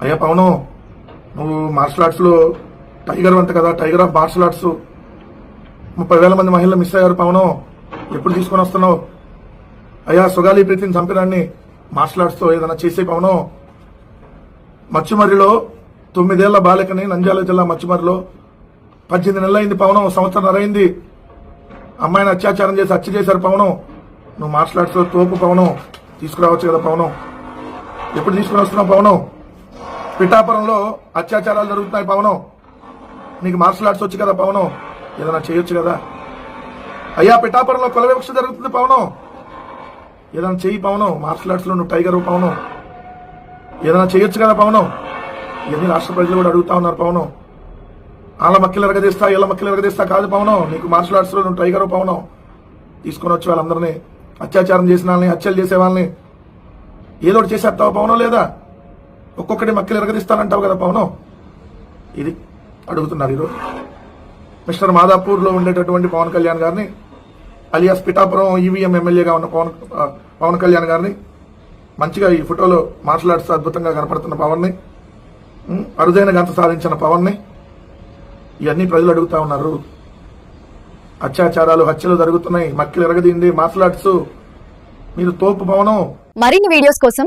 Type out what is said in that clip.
అయ్యా పవను నువ్వు martial ఆర్ట్స్లో tiger అంట కదా టైగర్ ఆఫ్ మార్షల్ ఆర్ట్స్ ముప్పై వేల మంది మహిళలు మిస్ అయ్యారు పవను. ఎప్పుడు తీసుకొని వస్తున్నావు? అయ్యా సుగాలి ప్రీతిని చంపినాన్ని మార్షల్ ఆర్ట్స్తో ఏదైనా చేసే పవను. మచ్చుమర్రిలో తొమ్మిదేళ్ళ బాలికని నంద్యాల జిల్లా మచ్చుమర్రిలో పద్దెనిమిది నెలలు అయింది పవనం. సంవత్సరం అయింది. అమ్మాయిని అత్యాచారం చేసి హత్య చేశారు పవనం. నువ్వు మార్షల్ ఆర్ట్స్లో తోపు పవనం. తీసుకురావచ్చు కదా పవనం. ఎప్పుడు తీసుకుని వస్తున్నావు పవనం? పిఠాపురంలో అత్యాచారాలు జరుగుతున్నాయి పవనం. నీకు మార్షల్ ఆర్ట్స్ వచ్చి కదా పవనం. ఏదైనా చేయొచ్చు కదా. అయ్యా పిఠాపురంలో కుల వివక్ష జరుగుతుంది పవనం. ఏదైనా చెయ్యి పవనం. మార్షల్ ఆర్ట్స్లో నువ్వు టైగర్ పవనం. ఏదైనా చేయొచ్చు కదా పవనం. ఇవన్నీ రాష్ట్ర ప్రజలు కూడా అడుగుతా ఉన్నారు పవనం. వాళ్ళ మక్కలు ఎరగదీస్తా ఇలా మక్కలు ఎరగదీస్తా కాదు పవనం. నీకు మార్షల్ ఆర్ట్స్లో నువ్వు టైగర్ పవనం. తీసుకొని వచ్చి వాళ్ళందరినీ అత్యాచారం చేసిన వాళ్ళని హత్యలు చేసే వాళ్ళని ఏదో ఒకటి చేసేస్తావు పవనం లేదా? ఒక్కొక్కటి మక్కలు ఎరగదీస్తానంటావు కదా పవనం? ఇది అడుగుతున్నారు ఈరోజు. మిస్టర్ మాదాపూర్లో ఉండేటటువంటి పవన్ కళ్యాణ్ గారిని అలియాస్ పిఠాపురం ఈవీఎం ఎమ్మెల్యేగా ఉన్న పవన్ పవన్ కళ్యాణ్ గారిని మంచిగా ఈ ఫోటోలో మార్షల్ ఆర్ట్స్ అద్భుతంగా కనపడుతున్న పవన్ని అరుదైన గంత సాధించిన పవన్ని ఇవన్నీ ప్రజలు అడుగుతా ఉన్నారు. అత్యాచారాలు హత్యలు జరుగుతున్నాయి. మక్కిలు ఎరగదీంది మార్షల్ ఆర్ట్స్ మీరు తోపు పవనం. మరిన్ని వీడియోస్ కోసం